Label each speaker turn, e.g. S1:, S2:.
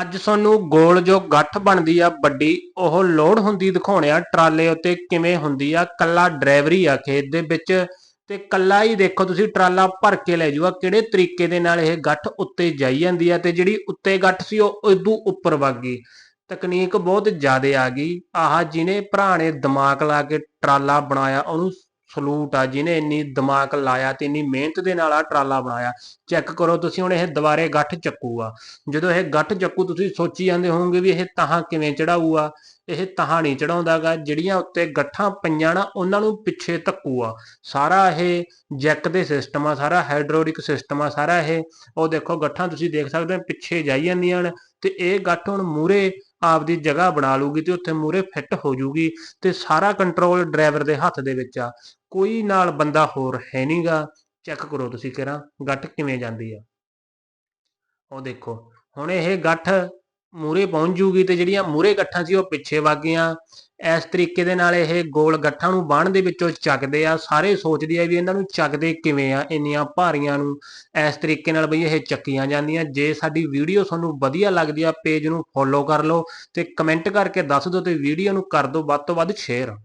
S1: ਅੱਜ ਤੁਹਾਨੂੰ ਗੋਲ ਜੋ ਗੱਠ ਬਣਦੀ ਆ ਵੱਡੀ, ਉਹ ਲੋਡ ਹੁੰਦੀ ਦਿਖਾਉਣੇ ਆ। ਟਰਾਲੇ ਉੱਤੇ ਕਿਵੇਂ ਹੁੰਦੀ ਆ? ਕੱਲਾ ਡਰਾਈਵਰੀ ਆ ਖੇਤ ਦੇ ਵਿੱਚ ਤੇ ਕੱਲਾ ਹੀ ਦੇਖੋ ਤੁਸੀਂ ਟਰਾਲਾ ਭਰ ਕੇ ਲੈ ਜਾਊਗਾ। ਕਿਹੜੇ ਤਰੀਕੇ ਦੇ ਨਾਲ ਇਹ ਗੱਠ ਉੱਤੇ ਜਾਈ ਜਾਂਦੀ ਆ ਤੇ ਜਿਹੜੀ ਉੱਤੇ ਗੱਠ ਸੀ ਉਹ ਇਦੋਂ ਉੱਪਰ ਵਗ ਗਈ। ਤਕਨੀਕ ਬਹੁਤ ਜ਼ਿਆਦਾ ਆ ਗਈ। ਆਹ ਜਿਹਨੇ ਭਰਾ ਨੇ ਦਿਮਾਗ ਲਾ ਕੇ ਟਰਾਲਾ ਬਣਾਇਆ, ਉਹਨੂੰ ਸਲੂਟ ਆ, ਜਿਹਨੇ ਇੰਨੀ ਦਿਮਾਗ ਲਾਇਆ ਤੇ ਇੰਨੀ ਮਿਹਨਤ ਦੇ ਨਾਲ ਆ ਟਰਾਲਾ ਬਣਾਇਆ ਚੈੱਕ ਕਰੋ ਤੁਸੀਂ ਹੁਣ ਇਹ ਦੁਬਾਰੇ ਗੱਠ ਚੱਕੂਗਾ। ਜਦੋਂ ਇਹ ਗੱਠ ਚੱਕੂ, ਤੁਸੀਂ ਸੋਚੀ ਜਾਂਦੇ ਹੋਵੋਗੇ ਵੀ ਇਹ ਤਾਹਾਂ ਕਿਵੇਂ ਚੜਾਊਗਾ, ਇਹ ਤਾਹਾਂ ਨਹੀਂ ਚੜਾਉਂਦਾਗਾ, ਜਿਹੜੀਆਂ ਉੱਤੇ ਗੱਠਾਂ ਪਈਆਂ ਨਾ, ਉਹਨਾਂ ਨੂੰ ਪਿੱਛੇ ਧੱਕੂਗਾ। ਸਾਰਾ ਇਹ ਜੈਕ ਦੇ ਸਿਸਟਮ ਆ, ਸਾਰਾ ਹਾਈਡ੍ਰੋਲਿਕ ਸਿਸਟਮ ਆ, ਸਾਰਾ ਇਹ, ਉਹ ਦੇਖੋ ਗੱਠਾਂ ਤੁਸੀਂ ਦੇਖ ਸਕਦੇ ਹੋ, ਪਿੱਛੇ ਜਾਈ ਜਾਂਦੀਆਂ ਨੇ ਤੇ ਇਹ ਗੱਠ ਹੁਣ ਮੂਰੇ ਆਪਦੀ ਜਗ੍ਹਾ ਬਣਾ ਲੂਗੀ ਤੇ ਉੱਥੇ ਮੂਰੇ ਫਿੱਟ ਹੋ ਜੂਗੀ, ਤੇ ਸਾਰਾ ਕੰਟਰੋਲ ਡਰਾਈਵਰ ਦੇ ਹੱਥ ਦੇ ਵਿੱਚ ਆ। ਕੋਈ ਨਾਲ ਬੰਦਾ ਹੋਰ ਹੈ ਨਹੀਂਗਾ ਚੈੱਕ ਕਰੋ ਤੁਸੀਂ ਕਿਹੜਾ, ਗੱਠ ਕਿਵੇਂ ਜਾਂਦੀ ਆ। ਉਹ ਦੇਖੋ, ਹੁਣ ਇਹ ਗੱਠ ਮੂਰੇ ਪਹੁੰਚ ਜੂਗੀ ਤੇ ਜਿਹੜੀਆਂ ਮੂਰੇ ਗੱਠਾਂ ਸੀ ਉਹ ਪਿੱਛੇ ਵਗ ਗਈਆਂ। ਇਸ ਤਰੀਕੇ ਦੇ ਨਾਲ ਇਹ ਗੋਲ ਗੱਠਾਂ ਨੂੰ ਬਾਣ ਦੇ ਵਿੱਚੋਂ ਚੱਕਦੇ ਆ, ਸਾਰੇ ਸੋਚਦੇ ਆ ਵੀ ਇਹਨਾਂ ਨੂੰ ਚੱਕਦੇ ਕਿਵੇਂ ਆ, ਇੰਨੀਆਂ ਭਾਰੀਆਂ ਨੂੰ। ਇਸ ਤਰੀਕੇ ਨਾਲ ਬਈ ਇਹ ਚੱਕੀਆਂ ਜਾਂਦੀਆਂ। ਜੇ ਸਾਡੀ ਵੀਡੀਓ ਤੁਹਾਨੂੰ ਵਧੀਆ ਲੱਗਦੀ ਆ ਪੇਜ ਨੂੰ ਫੋਲੋ ਕਰ ਲਓ ਤੇ ਕਮੈਂਟ ਕਰਕੇ ਦੱਸ ਦਿਓ ਤੇ ਵੀਡੀਓ ਨੂੰ ਕਰ ਦਿਓ ਵੱਧ ਤੋਂ ਵੱਧ ਸ਼ੇਅਰ